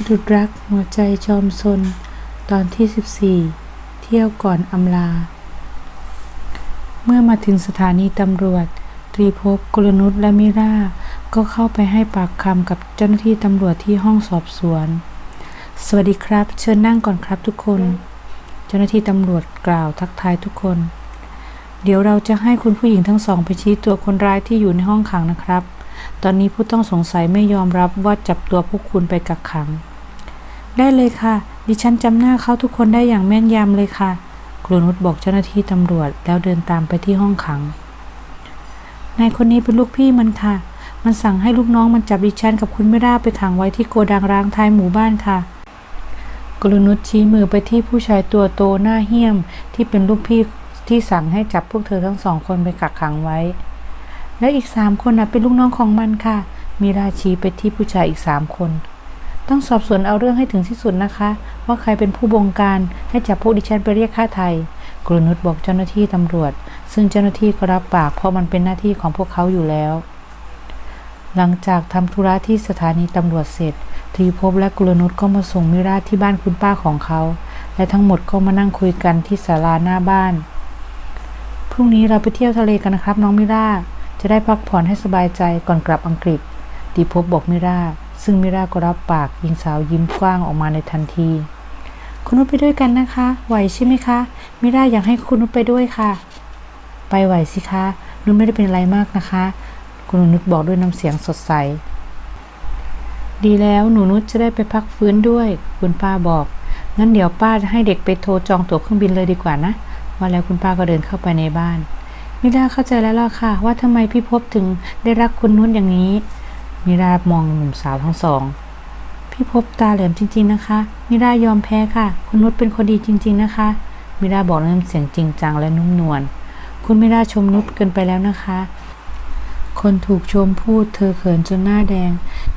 ะดุดรักหัวใจจอมซน ตอนที่ 14 เที่ยวก่อนอำลา เมื่อมาถึงสถานีตำรวจ ตรีภพกุลนุชและมิราก็เข้าไปให้ปากคำกับเจ้าหน้าที่ตำรวจที่ห้องสอบสวน สวัสดีครับ เชิญนั่งก่อนครับทุกคน เจ้าหน้าที่ตำรวจกล่าวทักทายทุกคน เดี๋ยวเราจะให้คุณผู้หญิงทั้งสองไปชี้ตัวคนร้ายที่อยู่ในห้องขังนะครับ ตอนนี้ผู้ต้องสงสัยไม่ยอมรับว่าจับตัวพวกคุณไปกักขัง ได้เลยค่ะ ดิฉันจำหน้าเขาทุกคนได้อย่างแม่นยำเลยค่ะครูนุชบอกเจ้าหน้าที่ตำรวจแล้วเดินตามไปที่ห้องขัง นายคนนี้เป็นลูกพี่มันค่ะ มันสั่งให้ลูกน้องมันจับดิฉันกับคุณไม่ได้ไปขังไว้ที่โกดังร้างท้ายหมู่บ้านค่ะกรุนุชชี้มือไปที่ผู้ชายตัวโตหน้าเหี้ยมที่เป็นลูกพี่ที่สั่งให้จับพวกเธอทั้งสองคนไปกักขังไว้ และอีกสามคนนะเป็นลูกน้องของมันค่ะ มีราชีไปที่ผู้ชายอีกสามคน ต้องสอบสวนเอาเรื่องให้ถึงที่สุดนะคะ ว่าใครเป็นผู้บงการให้จับพวกดิฉันไปเรียกค่าไทยกรุนุชบอกเจ้าหน้าที่ตำรวจ ซึ่งเจ้าหน้าที่ก็รับปากเพราะมันเป็นหน้าที่ของพวกเขาอยู่แล้ว หลังจากทำธุระที่สถานีตำรวจเสร็จทรีภพและกุลนุชก็มาส่งมิราที่บ้านคุณป้าของเขา และทั้งหมดก็มานั่งคุยกันที่ศาลาหน้าบ้าน พรุ่งนี้เราไปเที่ยวทะเลกันนะครับน้องมิรา จะได้พักผ่อนให้สบายใจก่อนกลับอังกฤษทรีภพบอกมิรา ซึ่งมิราก็รับปากหญิงสาวยิ้มกว้างออกมาในทันที คุณนุชไปด้วยกันนะคะ ไหวใช่ไหมคะ มิราอยากให้คุณนุชไปด้วยค่ะ ไปไหวสิคะ นุชไม่ได้เป็นอะไรมากนะคะ คุณนุชบอกด้วยน้ำเสียงสดใส ดีแล้วหนูนุชจะได้ไปพักฟื้นด้วย คุณป้าบอก งั้นเดี๋ยวป้าจะให้เด็กไปโทรจองตั๋วเครื่องบินเลยดีกว่านะ ว่าแล้วคุณป้าก็เดินเข้าไปในบ้าน มิราเข้าใจแล้วล่ะค่ะ ว่าทำไมพี่พบถึงได้รักคุณนุชอย่างนี้ มิรามองหนุ่มสาวทั้งสอง พี่พบตาแหลมจริง ๆนะคะ มิรายอมแพ้ค่ะ คุณนุชเป็นคนดีจริง ๆ นะคะ มิราบอกด้วยน้ำเสียงจริงจังและนุ่มนวล คุณมิราชมนุชเกินไปแล้วนะคะ คนถูกชมพูดเธอเขินจนหน้าแดง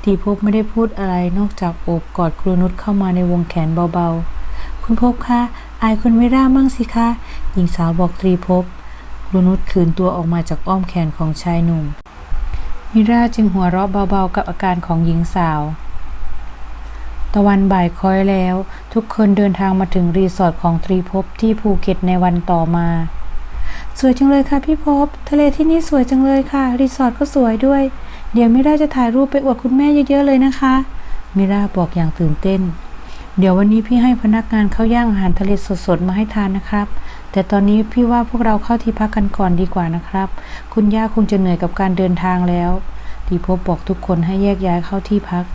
ตีพบไม่ได้พูดอะไรนอกจากโอบกอดครูนุชเข้ามาในวงแขนเบาๆ คุณพบคะ อายคุณมิรามั่งสิคะ หญิงสาวบอกตรีพบ ครูนุชขืนตัวออกมาจากอ้อมแขนของชายหนุ่ม มิราจึงหัวเราะเบาๆกับอาการของหญิงสาว ตะวันบ่ายคอยแล้ว ทุกคนเดินทางมาถึงรีสอร์ทของตรีภพที่ภูเก็ตในวันต่อมา สวยจังเลยค่ะพี่ภพทะเลที่นี่สวยจังเลยค่ะ รีสอร์ทก็สวยด้วย เดี๋ยวมิราจะถ่ายรูปไปอวดคุณแม่เยอะๆเลยนะคะ มิราบอกอย่างตื่นเต้นเดี๋ยววันนี้พี่ให้พนักงานเข้าย่างอาหารทะเลสดๆ มาให้ทานนะครับ แต่ตอนนี้พี่ว่าพวกเราเข้าที่พักกันก่อนดีกว่านะครับ คุณย่าคงจะเหนื่อยกับการเดินทางแล้วดีพบบอกทุกคนให้แยกย้ายเข้าที่พัก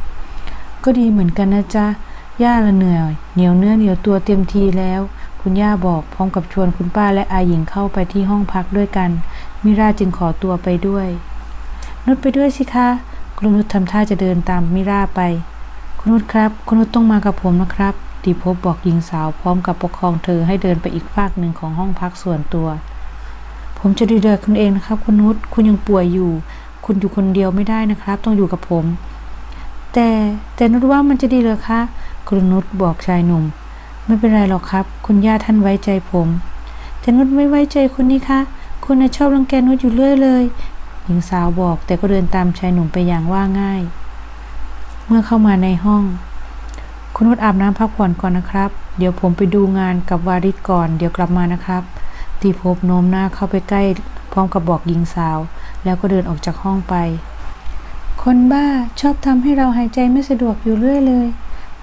ก็ดีเหมือนกันนะจ๊ะย่าละเหนื่อย เหนียวเนื้อเหนียวตัวเต็มทีแล้ว คุณย่าบอกพร้อมกับชวนคุณป้าและอาหญิงเข้าไปที่ห้องพักด้วยกัน มิราจึงขอตัวไปด้วย นุชไปด้วยสิคะคุณนุชทำท่าจะเดินตามมิราไป คุณนุชครับ คุณนุชต้องมากับผมนะครับ ดีพบบอกหญิงสาวพร้อมกับปกครองเธอให้เดินไปอีกฝากหนึ่งของห้องพักส่วนตัว ผมจะดูแลคุณเองนะครับคุณนุชคุณยังป่วยอยู่ คุณอยู่คนเดียวไม่ได้นะครับ ต้องอยู่กับผม แต่แต่นุชว่ามันจะดีเหรอคะคุณนุชบอกชายหนุ่ม ไม่เป็นไรหรอกครับ คุณย่าท่านไว้ใจผม แต่นุชไม่ไว้ใจคุณนี่คะคุณน่ะชอบรังแกนุชอยู่เรื่อยเลยหญิงสาวบอกแต่ก็เดินตามชายหนุ่มไปอย่างว่าง่าย เมื่อเข้ามาในห้อง คุณนุชอาบน้ำพักผ่อนก่อนนะครับ เดี๋ยวผมไปดูงานกับวาริศก่อน เดี๋ยวกลับมานะครับตีพบโน้มหน้าเข้าไปใกล้ พร้อมกับบอกหญิงสาว แล้วก็เดินออกจากห้องไป คนบ้าชอบทำให้เราหายใจไม่สะดวกอยู่เรื่อยเลย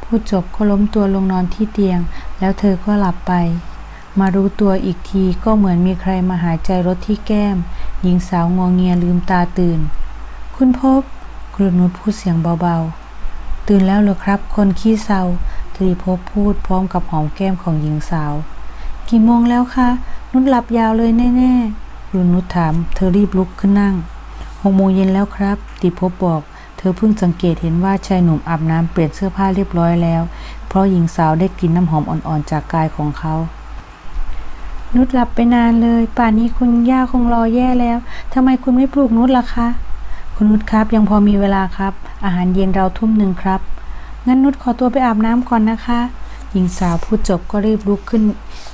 พูดจบก็ล้มตัวลงนอนที่เตียง แล้วเธอก็หลับไป มารู้ตัวอีกทีก็เหมือนมีใครมาหายใจรถที่แก้ม หญิงสาวงอเงียลืมตาตื่น คุณพบกรุนุชพูดเสียงเบาๆ ตื่นแล้วเหรอครับ คนขี้เศร้าตรีภพพูดพร้อมกับหอมแก้มของหญิงสาว กี่โมงแล้วคะ นุชหลับยาวเลยแน่ๆกรุนนุชถาม เธอรีบลุกขึ้นนั่งหกโมงเย็นแล้วครับตรีพบบอก เธอเพิ่งสังเกตเห็นว่าชายหนุ่มอาบน้ำเปลี่ยนเสื้อผ้าเรียบร้อยแล้ว เพราะหญิงสาวได้กลินน้ำหอมอ่อนๆจากกายของเขา นุชหลับไปนานเลย ป่านนี้คุณย่าคงรอแย่แล้วทำไมคุณไม่ปลุกนุชล่ะคะ คุณนุชครับ ยังพอมีเวลาครับ อาหารเย็นเราทุ่มหนึ่งครับ งั้นนุชขอตัวไปอาบน้ำก่อนนะคะ หญิงสาวพูดจบก็รีบลุกขึ้น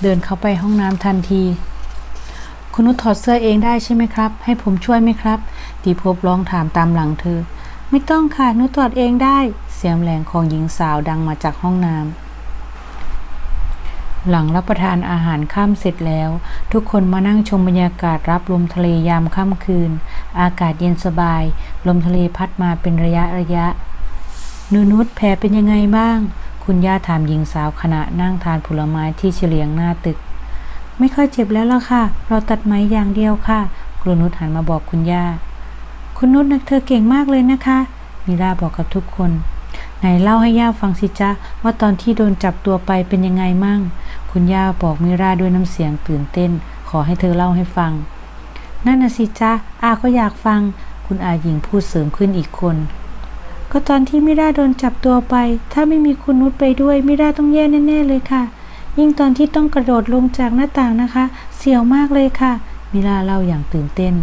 เดินเข้าไปห้องน้ำทันที คุณนุชถอดเสื้อเองได้ใช่ไหมครับ ให้ผมช่วยไหมครับตีภพร้องถามตามหลังเธอ ไม่ต้องค่ะนุชถอดเองได้ เสียงแหลงของหญิงสาวดังมาจากห้องน้ำ หลังรับประทานอาหารค่ำเสร็จแล้ว ทุกคนมานั่งชมบรรยากาศรับลมทะเลยามค่ำคืน อากาศเย็นสบาย ลมทะเลพัดมาเป็นระยะระยะนูนุชแผลเป็นยังไงบ้าง คุณย่าถามหญิงสาวขณะนั่งทานผลไม้ที่เฉลียงหน้าตึก ไม่ค่อยเจ็บแล้วล่ะค่ะ เราตัดไหมอย่างเดียวค่ะครูนุชหันมาบอกคุณย่า คุณนุชนะเธอเก่งมากเลยนะคะ มิราบอกกับทุกคนไหนเล่าให้ย่าฟังสิจ๊ะว่าตอนที่โดนจับตัวไปเป็นยังไงมั่ง คุณย่าบอกมิราด้วยน้ำเสียงตื่นเต้น ขอให้เธอเล่าให้ฟัง นั่นน่ะสิจ๊ะอาก็อยากฟัง คุณอาหญิงพูดเสริมขึ้นอีกคน ก็ตอนที่มิราโดนจับตัวไป ถ้าไม่มีคุณนุชไปด้วยมิราต้องแย่แน่ ๆ เลยค่ะ ยิ่งตอนที่ต้องกระโดดลงจากหน้าต่างนะคะ เสียวมากเลยค่ะ มิราเล่าอย่างตื่นเต้น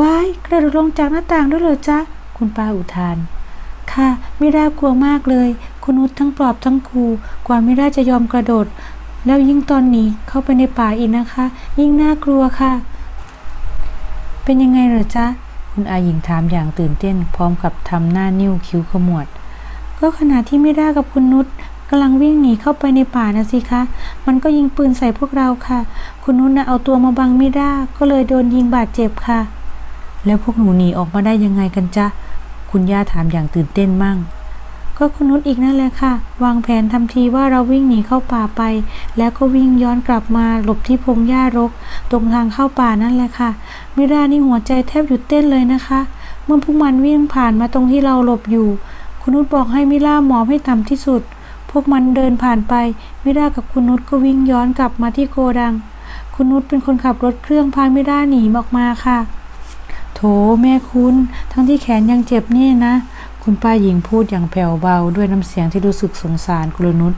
ว้ายกระโดดลงจากหน้าต่างด้วยเหรอจ๊ะคุณป้าอุทาน ค่ะมิรากลัวมากเลย คุณนุชทั้งปลอบทั้งครูกว่ามิราจะยอมกระโดด แล้วยิ่งตอนนี้เข้าไปในป่าอีกนะคะ ยิ่งน่ากลัวค่ะ เป็นยังไงเหรอจ๊ะ คุณอาหญิงถามอย่างตื่นเต้น พร้อมกับทำหน้านิ้วคิ้วขมวด ก็ขณะที่ไมิรากับคุณนุชกำลังวิ่งหนีเข้าไปในป่านะสิคะ มันก็ยิงปืนใส่พวกเราค่ะ คุณนุชนะเอาตัวมาบังไมิราก็เลยโดนยิงบาดเจ็บค่ะ แล้วพวกหนูหนีออกมาได้ยังไงกันจ๊ะ คุณย่าถามอย่างตื่นเต้นมั่ง ก็คุณนุชอีกนั่นแหละค่ะ วางแผนทำทีว่าเราวิ่งหนีเข้าป่าไป แล้วก็วิ่งย้อนกลับมาหลบที่พงหญ้ารก ตรงทางเข้าป่านั่นแหละค่ะ มิรานี่หัวใจแทบหยุดเต้นเลยนะคะ เมื่อพวกมันวิ่งผ่านมาตรงที่เราหลบอยู่ คุณนุชบอกให้มิราหมอบให้ต่ำที่สุด พวกมันเดินผ่านไป มิรากับคุณนุชก็วิ่งย้อนกลับมาที่โกดัง คุณนุชเป็นคนขับรถเครื่องพามิราหนีออกมาค่ะ โถแม่คุณ ทั้งที่แขนยังเจ็บนี่นะ คุณป้าหญิงพูดอย่างแผ่วเบาด้วยน้ำเสียงที่รู้สึกสงสารกุลนุช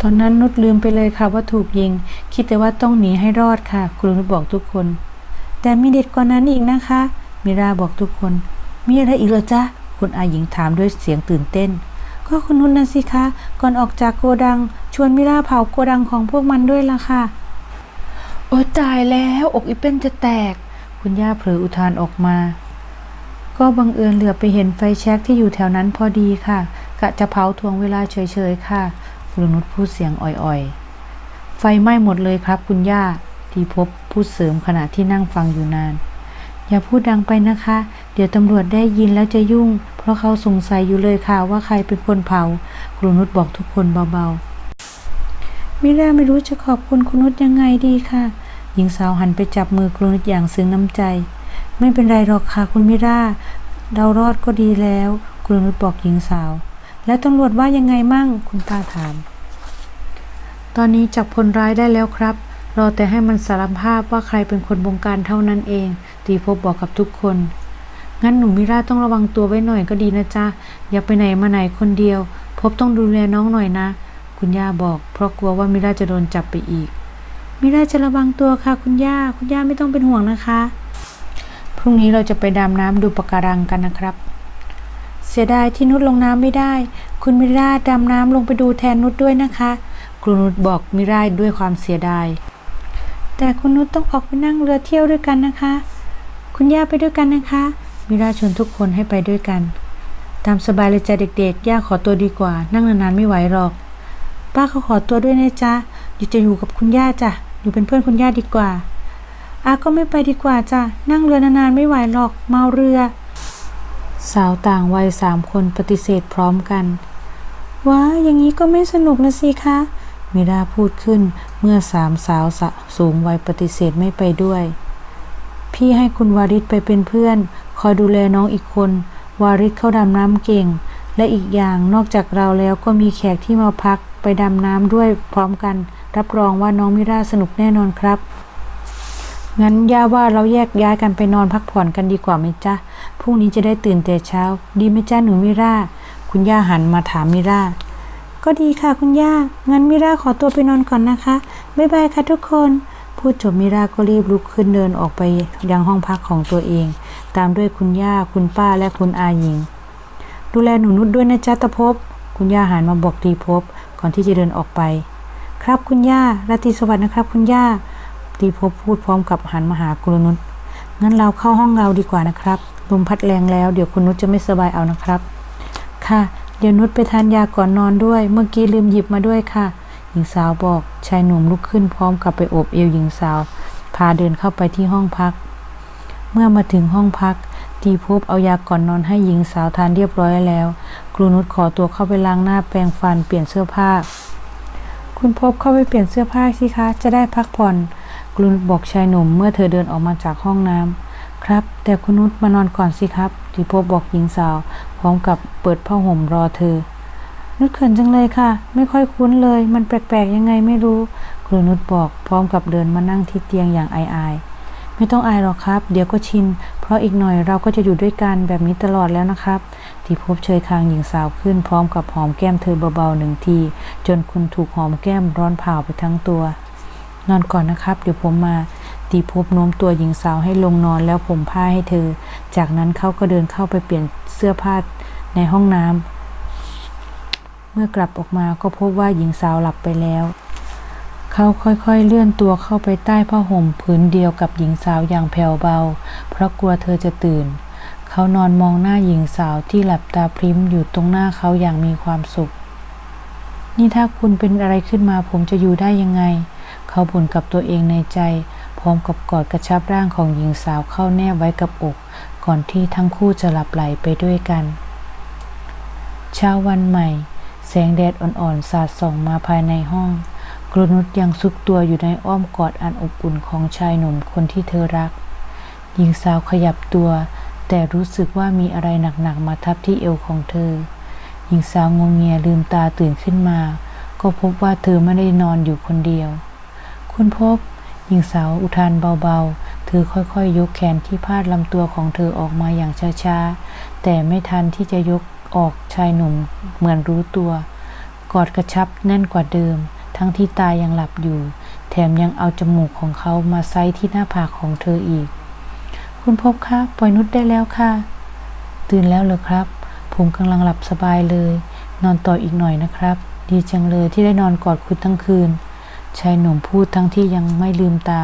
ตอนนั้นนุชลืมไปเลยค่ะว่าถูกยิง คิดแต่ว่าต้องหนีให้รอดค่ะกุลนุชบอกทุกคน แต่มีเด็ดกว่านั้นอีกนะคะ มิราบอกทุกคน มีอะไรอีกเหรอจ๊ะคุณอาหญิงถามด้วยเสียงตื่นเต้น ก็คุณนุชนะสิคะ ก่อนออกจากโกดัง ชวนมิราเผาโกดังของพวกมันด้วยล่ะค่ะ โอ้ตายแล้ว อกอีเป็นจะแตก คุณย่าเผลออุทานออกมา ก็บังเอิญเหลือไปเห็นไฟแช็กที่อยู่แถวนั้นพอดีค่ะ กะจะเผาทวงเวลาเฉยๆค่ะคุณนุชพูดเสียงอ่อยๆ ไฟไหม้หมดเลยครับคุณย่า ทีพบพูดเสริมขณะที่นั่งฟังอยู่นาน อย่าพูดดังไปนะคะ เดี๋ยวตำรวจได้ยินแล้วจะยุ่ง เพราะเขาสงสัยอยู่เลยค่ะว่าใครเป็นคนเผาคุณนุชบอกทุกคนเบาๆ มิราไม่รู้จะขอบคุณคุณนุชยังไงดีค่ะ หญิงสาวหันไปจับมือคุณนุชอย่างซึ้งน้ำใจ ไม่เป็นไรหรอกค่ะคุณมิราเรารอดก็ดีแล้ว คุณนุชบอกหญิงสาว แล้วตำรวจว่ายังไงมั่งคุณป้าถาม ตอนนี้จับคนร้ายได้แล้วครับ รอแต่ให้มันสารภาพว่าใครเป็นคนบงการเท่านั้นเอง ตีพบบอกกับทุกคน งั้นหนูมิราต้องระวังตัวไว้หน่อยก็ดีนะจ๊ะ อย่าไปไหนมาไหนคนเดียว พบต้องดูแลน้องหน่อยนะ คุณย่าบอก เพราะกลัวว่ามิราจะโดนจับไปอีกมิราจะระวังตัวค่ะคุณย่า คุณย่าไม่ต้องเป็นห่วงนะคะ รุ่งนี้เราจะไปดำน้ำดูปะการังกันนะครับ เสียดายที่นุชลงน้ำไม่ได้ คุณมิราดำน้ำลงไปดูแทนนุชด้วยนะคะครูนุชบอกมิราด้วยความเสียดาย แต่คุณนุชต้องออกไปนั่งเรือเที่ยวด้วยกันนะคะ คุณย่าไปด้วยกันนะคะ มิราชวนทุกคนให้ไปด้วยกัน ตามสบายเลยจ้ะเด็กๆ ย่าขอตัวดีกว่า นั่งนานๆไม่ไหวหรอก ป้าเขาขอตัวด้วยนะจ๊ะอยู่จะอยู่กับคุณย่าจ้ะอยู่เป็นเพื่อนคุณย่าดีกว่า อาก็ไม่ไปดีกว่าจ้ะ นั่งเรือนานๆไม่ไหวหรอก เมาเรือ สาวต่างวัยสามคนปฏิเสธพร้อมกัน ว้า อย่างนี้ก็ไม่สนุกนะสิคะ มิราพูดขึ้นเมื่อสามสาวสะสูงวัยปฏิเสธไม่ไปด้วย พี่ให้คุณวาริศไปเป็นเพื่อน คอยดูแลน้องอีกคน วาริศเขาดำน้ำเก่ง และอีกอย่างนอกจากเราแล้วก็มีแขกที่มาพักไปดำน้ำด้วยพร้อมกัน รับรองว่าน้องมิราสนุกแน่นอนครับ งั้นย่าว่าเราแยกย้ายกันไปนอนพักผ่อนกันดีกว่าไหมจ๊ะพรุ่งนี้จะได้ตื่นแต่เช้า ดีไหมจ๊ะหนูมิรา คุณย่าหันมาถามมิราก็ดีค่ะคุณย่า งั้นมิราขอตัวไปนอนก่อนนะคะ บ๊ายบายค่ะทุกคน พูดจบมิราก็รีบลุกขึ้นเดินออกไปยังห้องพักของตัวเอง ตามด้วยคุณย่า คุณป้าและคุณอาหญิง ดูแลหนูนุชด้วยนะจ๊ะตะพบ คุณย่าหันมาบอกตีพบก่อนที่จะเดินออกไป ครับคุณย่า ราตรีสวัสดิ์นะครับคุณย่า ตีพบพูดพร้อมกับหันมาหากุลนุชงั้นเราเข้าห้องเราดีกว่านะครับลมพัดแรงแล้วเดี๋ยวคุณนุชจะไม่สบายเอานะครับ ค่ะ เดี๋ยวนุชไปทานยาก่อนนอนด้วย เมื่อกี้ลืมหยิบมาด้วยค่ะ หญิงสาวบอกชายหนุ่มลุกขึ้นพร้อมกับไปโอบเอวหญิงสาว พาเดินเข้าไปที่ห้องพัก เมื่อมาถึงห้องพักตีพบเอายาก่อนนอนให้หญิงสาวทานเรียบร้อยแล้วครูนุชขอตัวเข้าไปล้างหน้าแปรงฟันเปลี่ยนเสื้อผ้า คุณพบเข้าไปเปลี่ยนเสื้อผ้าสิคะ จะได้พักผ่อน ครูนุชบอกชายหนุ่มเมื่อเธอเดินออกมาจากห้องน้ำครับ แต่คุณนุชมานอนก่อนสิครับตีพบบอกหญิงสาว พร้อมกับเปิดผ้าห่มรอเธอ นุชเขินจังเลยค่ะ ไม่ค่อยคุ้นเลย มันแปลกๆยังไงไม่รู้ครูนุชบอก พร้อมกับเดินมานั่งที่เตียงอย่างอายๆไม่ต้องอายหรอกครับ เดี๋ยวก็ชิน เพราะอีกหน่อยเราก็จะอยู่ด้วยกันแบบนี้ตลอดแล้วนะครับที่พบเชยคางหญิงสาวขึ้น พร้อมกับหอมแก้มเธอเบาๆหนึ่งที จนคุณถูกหอมแก้มร้อนเผาไปทั้งตัว นอนก่อนนะครับ เดี๋ยวผมมาตีพบโน้มตัวหญิงสาวให้ลงนอนแล้วผมผ้าให้เธอ จากนั้นเขาก็เดินเข้าไปเปลี่ยนเสื้อผ้าในห้องน้ำเมื่อกลับออกมาก็พบว่าหญิงสาวหลับไปแล้วเขาค่อยๆ เลื่อนตัวเข้าไปใต้ผ้าห่มผืนเดียวกับหญิงสาวอย่างแผ่วเบา เพราะกลัวเธอจะตื่น เขานอนมองหน้าหญิงสาวที่หลับตาพริ้มอยู่ตรงหน้าเขาอย่างมีความสุข นี่ถ้าคุณเป็นอะไรขึ้นมาผมจะอยู่ได้ยังไง เขาบ่นกับตัวเองในใจ พร้อมกับกอดกระชับร่างของหญิงสาวเข้าแนบไว้กับอก ก่อนที่ทั้งคู่จะหลับไหลไปด้วยกัน เช้าวันใหม่ แสงแดดอ่อนๆสาดส่องมาภายในห้องกรนุชยังซุกตัวอยู่ในอ้อมกอดอันอบอุ่นของชายหนุ่มคนที่เธอรัก หญิงสาวขยับตัว แต่รู้สึกว่ามีอะไรหนักๆมาทับที่เอวของเธอ หญิงสาวงงเงียลืมตาตื่นขึ้นมา ก็พบว่าเธอไม่ได้นอนอยู่คนเดียว คุณพบหญิงสาวอุทานเบาๆ เธอค่อยๆยกแขนที่พาดลำตัวของเธอออกมาอย่างช้าๆ แต่ไม่ทันที่จะยกออกชายหนุ่มเหมือนรู้ตัว กอดกระชับแน่นกว่าเดิม ทั้งที่ตายังหลับอยู่ แถมยังเอาจมูกของเขามาไซที่หน้าผากของเธออีก คุณพบคะปล่อยนุชได้แล้วค่ะ ตื่นแล้วเหรอครับ ผมกำลังหลับสบายเลย นอนต่ออีกหน่อยนะครับ ดีจังเลยที่ได้นอนกอดคุณทั้งคืน ชายหนุ่มพูดทั้งที่ยังไม่ลืมตา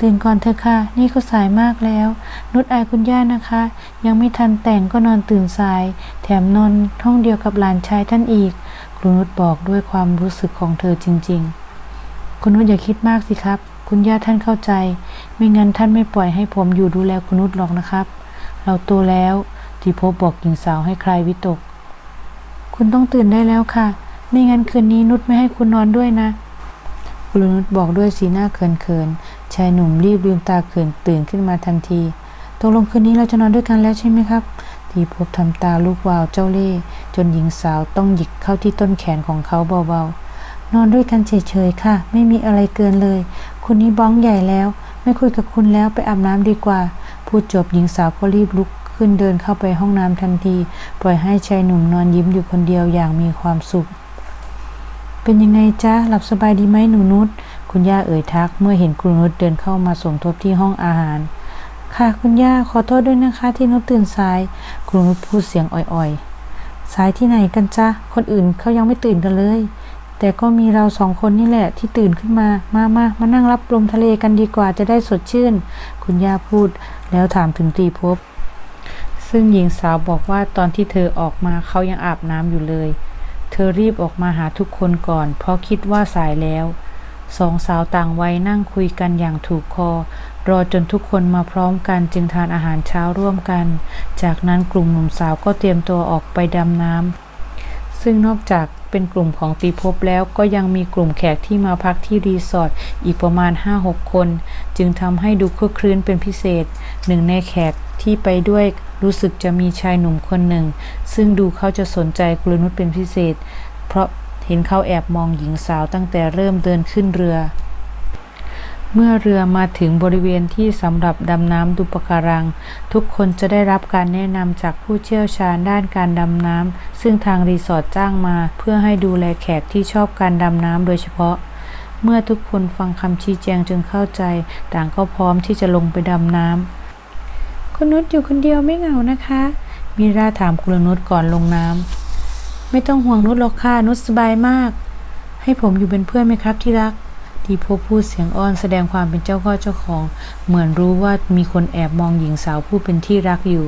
ตื่นก่อนเถอะค่ะ นี่ก็สายมากแล้ว นุชอายคุณย่านะคะ ยังไม่ทันแต่งก็นอนตื่นสาย แถมนอนห้องเดียวกับหลานชายท่านอีก ครูนุชบอกด้วยความรู้สึกของเธอจริง ๆ คุณนุชอย่าคิดมากสิครับ คุณย่าท่านเข้าใจ ไม่งั้นท่านไม่ปล่อยให้ผมอยู่ดูแลคุณนุชหรอกนะครับ เราโตแล้วที่พบบอกหญิงสาวให้ใคลายวิตก คุณต้องตื่นได้แล้วค่ะ ไม่งั้นคืนนี้นุชไม่ให้คุณนอนด้วยนะ กลุนุชบอกด้วยสีหน้าเขินๆ ชายหนุ่มรีบลืมตาเขินตื่นขึ้นมาทันทีตกลงคืนนี้เราจะนอนด้วยกันแล้วใช่ไหมครับ ทีพบทำตาลูกวาวเจ้าเล่ห์จนหญิงสาวต้องหยิกเข้าที่ต้นแขนของเขาเบาๆ นอนด้วยกันเฉยๆ ค่ะ ไม่มีอะไรเกินเลย คุณนี้บ้องใหญ่แล้ว ไม่คุยกับคุณแล้วไปอาบน้ำดีกว่า พูดจบหญิงสาวก็รีบลุกขึ้นเดินเข้าไปห้องน้ำทันที ปล่อยให้ชายหนุ่มนอนยิ้มอยู่คนเดียวอย่างมีความสุข เป็นยังไงจ๊ะ หลับสบายดีไหมหนูนุช คุณย่าเอ่ยทัก เมื่อเห็นครูนุชเดินเข้ามาสมทบที่ห้องอาหาร ค่ะคุณย่าขอโทษด้วยนะคะ ที่นุชตื่นสายครูนุชพูดเสียงอ่อยๆ สายที่ไหนกันจ๊ะ คนอื่นเขายังไม่ตื่นกันเลย แต่ก็มีเราสองคนนี่แหละที่ตื่นขึ้นมา มามามานั่งรับลมทะเลกันดีกว่าจะได้สดชื่น คุณย่าพูด แล้วถามถึงตรีภพซึ่งหญิงสาวบอกว่าตอนที่เธอออกมาเขายังอาบน้ำอยู่เลย อรีบออกมาหาทุกคนก่อน เพราะคิดว่าสายแล้วสองสาวต่างวัยนั่งคุยกันอย่างถูกคอ รอจนทุกคนมาพร้อมกันจึงทานอาหารเช้าร่วมกัน จากนั้นกลุ่มหนุ่มสาวก็เตรียมตัวออกไปดำน้ำซึ่งนอกจากเป็นกลุ่มของตีภพแล้วก็ยังมีกลุ่มแขกที่มาพักที่รีสอร์ทอีกประมาณ 5-6 คน จึงทำให้ดูคึกครื้นเป็นพิเศษ หนึ่งในแขกที่ไปด้วย รู้สึกจะมีชายหนุ่มคนหนึ่ง ซึ่งดูเขาจะสนใจกลนุชเป็นพิเศษ เพราะเห็นเขาแอบมองหญิงสาวตั้งแต่เริ่มเดินขึ้นเรือ เมื่อเรือมาถึงบริเวณที่สำหรับดำน้ำดูปะการัง ทุกคนจะได้รับการแนะนำจากผู้เชี่ยวชาญด้านการดำน้ำซึ่งทางรีสอร์ทจ้างมาเพื่อให้ดูแลแขกที่ชอบการดำน้ำโดยเฉพาะเมื่อทุกคนฟังคำชี้แจงจึงเข้าใจ ต่างก็พร้อมที่จะลงไปดำน้ำ คุณนุชอยู่คนเดียวไม่เหงานะคะ มีราถามคุณนุชก่อนลงน้ำไม่ต้องห่วงนุชหรอกค่ะนุชสบายมาก ให้ผมอยู่เป็นเพื่อนไหมครับที่รักทีพบพูดเสียงอ้อนแสดงความเป็นเจ้าข้อเจ้าของ เหมือนรู้ว่ามีคนแอบมองหญิงสาวผู้เป็นที่รักอยู่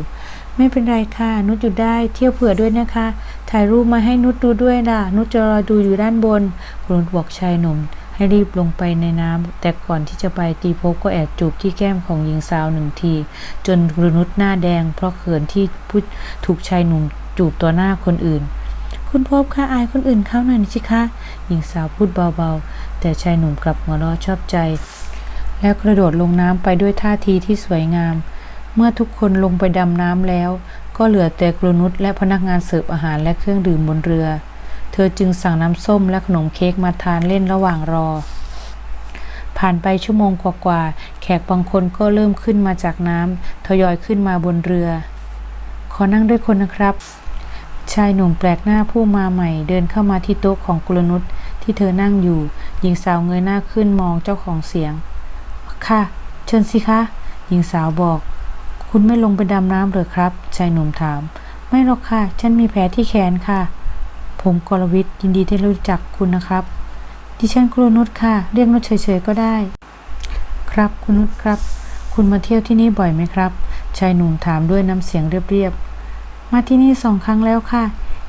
ไม่เป็นไรค่ะ นุชอยู่ได้ เที่ยวเผื่อด้วยนะคะ ถ่ายรูปมาให้นุชดูด้วยล่ะ นุชจะรอดูอยู่ด้านบนคุณนุชบอกชายหนุ่ม ให้รีบลงไปในน้ำแต่ก่อนที่จะไปตีพบก็แอบจูบที่แก้มของหญิงสาวหนึ่งที จนคุณนุชหน้าแดง เพราะเขินที่ผู้ถูกชายหนุ่มจูบต่อหน้าคนอื่น คุณพบค่ะอายคนอื่นเขาหน่อยสิคะหญิงสาวพูดเบาๆ แต่ชายหนุ่มกลับหัวเราะชอบใจ แล้วกระโดดลงน้ำไปด้วยท่าทีที่สวยงาม เมื่อทุกคนลงไปดำน้ำแล้ว ก็เหลือแต่กรุนุชและพนักงานเสิร์ฟอาหารและเครื่องดื่มบนเรือ เธอจึงสั่งน้ำส้มและขนมเค้กมาทานเล่นระหว่างรอ ผ่านไปชั่วโมงกว่าๆ แขกบางคนก็เริ่มขึ้นมาจากน้ำทยอยขึ้นมาบนเรือ ขอนั่งด้วยคนนะครับ ชายหนุ่มแปลกหน้าผู้มาใหม่ เดินเข้ามาที่โต๊ะของกุลนุชที่เธอนั่งอยู่ หญิงสาวเงยหน้าขึ้นมองเจ้าของเสียง ค่ะ เชิญสิคะ หญิงสาวบอก คุณไม่ลงไปดำน้ำหรือครับ ชายหนุ่มถาม ไม่หรอกค่ะ ฉันมีแผลที่แขนค่ะ ผมกรวิทย์ยินดีที่รู้จักคุณนะครับ ดิฉันกุลนุชค่ะ เรียกนุชเฉยๆก็ได้ ครับคุณนุชครับ คุณมาเที่ยวที่นี่บ่อยไหมครับ ชายหนุ่มถามด้วยน้ำเสียงเรียบๆ มาที่นี่สองครั้งแล้วค่ะ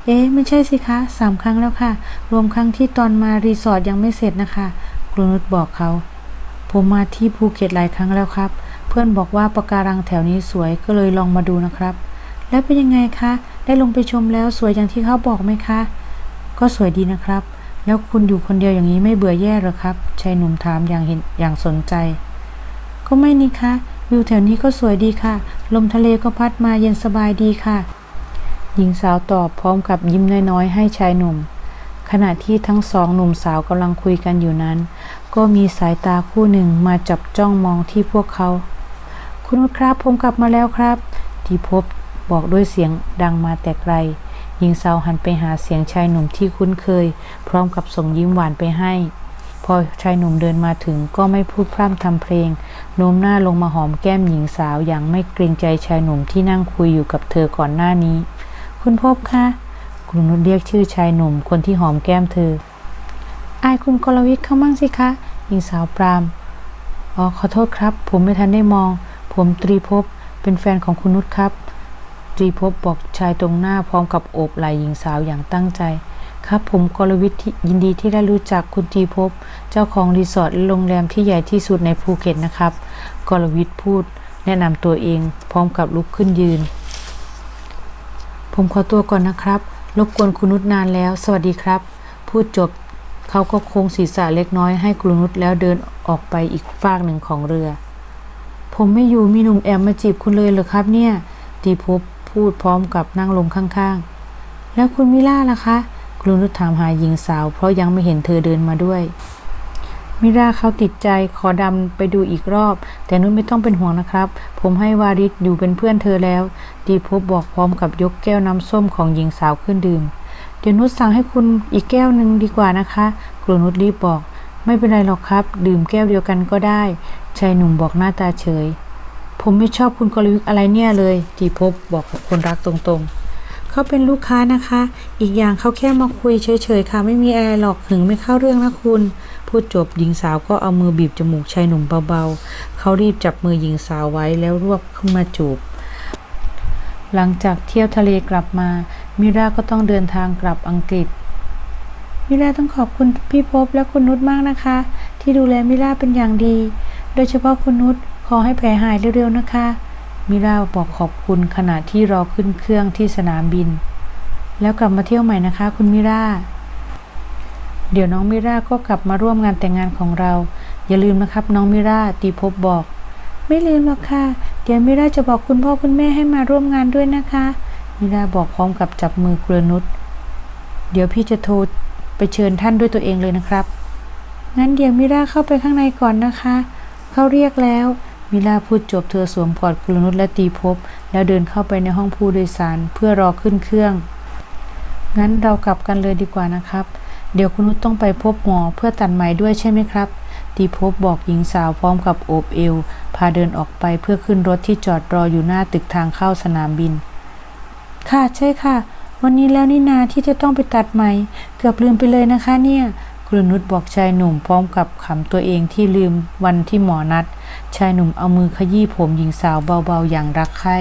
เอ๊ะไม่ใช่สิคะสามครั้งแล้วค่ะ รวมครั้งที่ตอนมารีสอร์ทยังไม่เสร็จนะคะกรุนุชบอกเขา ผมมาที่ภูเก็ตหลายครั้งแล้วครับ เพื่อนบอกว่าปะการังแถวนี้สวยก็เลยลองมาดูนะครับ แล้วเป็นยังไงคะ ได้ลงไปชมแล้วสวยอย่างที่เขาบอกไหมคะ ก็สวยดีนะครับ แล้วคุณอยู่คนเดียวอย่างนี้ไม่เบื่อแย่หรอครับชายหนุ่มถามอย่างเห็นอย่างสนใจ ก็ไม่นี่คะวิวแถวนี้ก็สวยดีค่ะ ลมทะเลก็พัดมาเย็นสบายดีค่ะ หญิงสาวตอบพร้อมกับยิ้มน้อยๆ ให้ชายหนุ่ม ขณะที่ทั้งสองหนุ่มสาวกำลังคุยกันอยู่นั้น ก็มีสายตาคู่หนึ่งมาจับจ้องมองที่พวกเขา คุณครับผมกลับมาแล้วครับ ที่พบบอกด้วยเสียงดังมาแต่ไกล ญิงสาวหันไปหาเสียงชายหนุ่มที่คุ้นเคย พร้อมกับส่งยิ้มหวานไปให้ พอชายหนุ่มเดินมาถึงก็ไม่พูดพร่ำทำเพลง โน้มหน้าลงมาหอมแก้มหญิงสาวอย่างไม่เกรงใจชายหนุ่มที่นั่งคุยอยู่กับเธอก่อนหน้านี้ คุณพบคะคุณนุชเรียกชื่อชายหนุ่มคนที่หอมแก้มเธออายคุณกรวิทย์เข้ามั่งสิคะหญิงสาวปรามอ๋อขอโทษครับ ผมไม่ทันได้มอง ผมตรีภพเป็นแฟนของคุณนุชครับ ตรีภพบอกชายตรงหน้าพร้อมกับโอบไหล่หญิงสาวอย่างตั้งใจ ครับผมกรวิทย์ยินดีที่ได้รู้จักคุณตรีภพเจ้าของรีสอร์ทและโรงแรมที่ใหญ่ที่สุดในภูเก็ตนะครับ กรวิทย์พูด แนะนำตัวเองพร้อมกับลุกขึ้นยืน ผมขอตัวก่อนนะครับ รบกวนคุณนุชนานแล้ว สวัสดีครับ พูดจบเขาก็โค้งศีรษะเล็กน้อยให้คุณนุชแล้วเดินออกไปอีกฟากหนึ่งของเรือ ผมไม่อยู่มีหนุ่มแอมมาจีบคุณเลยเหรอครับเนี่ยตีภพ พูดพร้อมกับนั่งลงข้างๆ แล้วคุณมิล่าล่ะคะคุณนุชถามหาหญิงสาว เพราะยังไม่เห็นเธอเดินมาด้วย มิราเขาติดใจขอดำไปดูอีกรอบ แต่นุชไม่ต้องเป็นห่วงนะครับ ผมให้วาริศอยู่เป็นเพื่อนเธอแล้วดีพบบอกพร้อมกับยกแก้วน้ำส้มของหญิงสาวขึ้นดื่ม เดี๋ยวนุชสั่งให้คุณอีกแก้วหนึ่งดีกว่านะคะครูนุชรีบบอก ไม่เป็นไรหรอกครับ ดื่มแก้วเดียวกันก็ได้ชายหนุ่มบอกหน้าตาเฉย ผมไม่ชอบคุณกรวิทย์อะไรเนี่ยเลยดีพบบอกกับคนรักตรงๆ เขาเป็นลูกค้านะคะ อีกอย่างเขาแค่มาคุยเฉยๆค่ะ ไม่มีอะไรหรอกหึงไม่เข้าเรื่องนะคุณ พูดจบหญิงสาวก็เอามือบีบจมูกชายหนุ่มเบาๆ เขารีบจับมือหญิงสาวไว้แล้วรวบขึ้นมาจูบ หลังจากเที่ยวทะเลกลับมา มิราก็ต้องเดินทางกลับอังกฤษมิราต้องขอบคุณพี่พบและคุณนุชมากนะคะ ที่ดูแลมิราเป็นอย่างดี โดยเฉพาะคุณนุช ขอให้แผลหายเร็วๆนะคะ มิราบอกขอบคุณขณะที่รอขึ้นเครื่องที่สนามบิน แล้วกลับมาเที่ยวใหม่นะคะ คุณมิราเดี๋ยวน้องมิราก็กลับมาร่วมงานแต่งงานของเรา อย่าลืมนะครับ น้องมิราตีภพบอก ไม่ลืมหรอกค่ะ เดี๋ยวมิราจะบอกคุณพ่อคุณแม่ให้มาร่วมงานด้วยนะคะ มิราบอกพร้อมกับจับมือเกลือนุชเดี๋ยวพี่จะโทรไปเชิญท่านด้วยตัวเองเลยนะครับ งั้นเดี๋ยวมิราเข้าไปข้างในก่อนนะคะ เขาเรียกแล้ว มิราพูดจบเธอสวมกอดเกลนุชและตีภพแล้วเดินเข้าไปในห้องผู้โดยสาร เพื่อรอขึ้นเครื่อง งั้นเรากลับกันเลยดีกว่านะครับ เดี๋ยวคุณนุชต้องไปพบหมอเพื่อตัดไหมด้วยใช่ไหมครับ ตีพบบอกหญิงสาวพร้อมกับโอบเอว พาเดินออกไปเพื่อขึ้นรถที่จอดรออยู่หน้าตึกทางเข้าสนามบิน ค่ะใช่ค่ะ วันนี้แล้วนี่นาที่จะต้องไปตัดไหมเกือบลืมไปเลยนะคะเนี่ยกรุนุชบอกชายหนุ่มพร้อมกับขำตัวเองที่ลืมวันที่หมอนัด ชายหนุ่มเอามือขยี้ผมหญิงสาวเบาๆอย่างรักใคร่